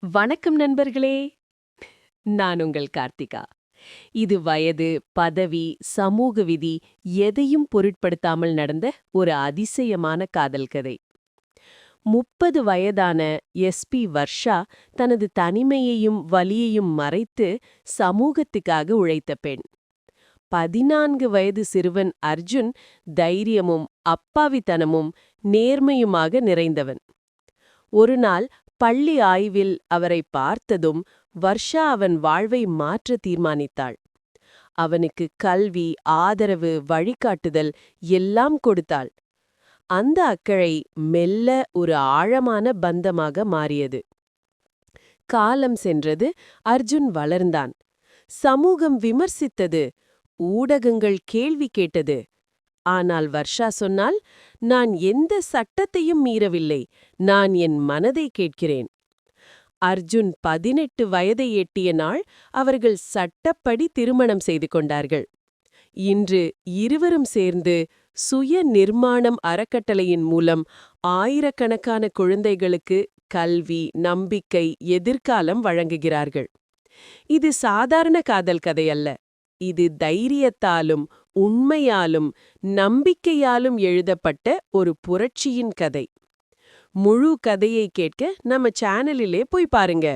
வணக்கம் நண்பர்களே. நான் உங்கள் கார்த்திகா. இது வயது பதவி சமூக விதி எதையும் பொருட்படுத்தாமல் நடந்த ஒரு அதிசயமான காதல் கதை. முப்பது வயதான எஸ்பி வர்ஷா தனது தனிமையையும் வலியையும் மறைத்து சமூகத்துக்காக உழைத்த பெண். பதினான்கு வயது சிறுவன் அர்ஜுன் தைரியமும் அப்பாவித்தனமும் நேர்மையுமாக நிறைந்தவன். ஒருநாள் பள்ளி ஆய்வில் அவரை பார்த்ததும் வர்ஷா அவன் வாழ்வை மாற்ற தீர்மானித்தாள். அவனுக்கு கல்வி ஆதரவு வழிகாட்டுதல் எல்லாம் கொடுத்தாள். அந்த அக்கறை மெல்ல ஒரு ஆழமான பந்தமாக மாறியது. காலம் சென்றது அர்ஜுன் வளர்ந்தான். சமூகம் விமர்சித்தது ஊடகங்கள் கேள்வி கேட்டது. ஆனால் வர்ஷா சொன்னால் நான் எந்த சட்டத்தையும் மீறவில்லை. நான் என் மனதை கேட்கிறேன். அர்ஜுன் பதினெட்டு வயதை எட்டிய நாள் அவர்கள் சட்டப்படி திருமணம் செய்து கொண்டார்கள். இன்று இருவரும் சேர்ந்து சுய நிர்மாணம் அறக்கட்டளையின் மூலம் ஆயிரக்கணக்கான குழந்தைகளுக்கு கல்வி நம்பிக்கை எதிர்காலம் வழங்குகிறார்கள். இது சாதாரண காதல் கதையல்ல. இது தைரியத்தாலும் உண்மையாலும் நம்பிக்கையாலும் எழுதப்பட்ட ஒரு புரட்சியின் கதை. முழு கதையை கேட்க நம்ம சேனலிலே போய் பாருங்க.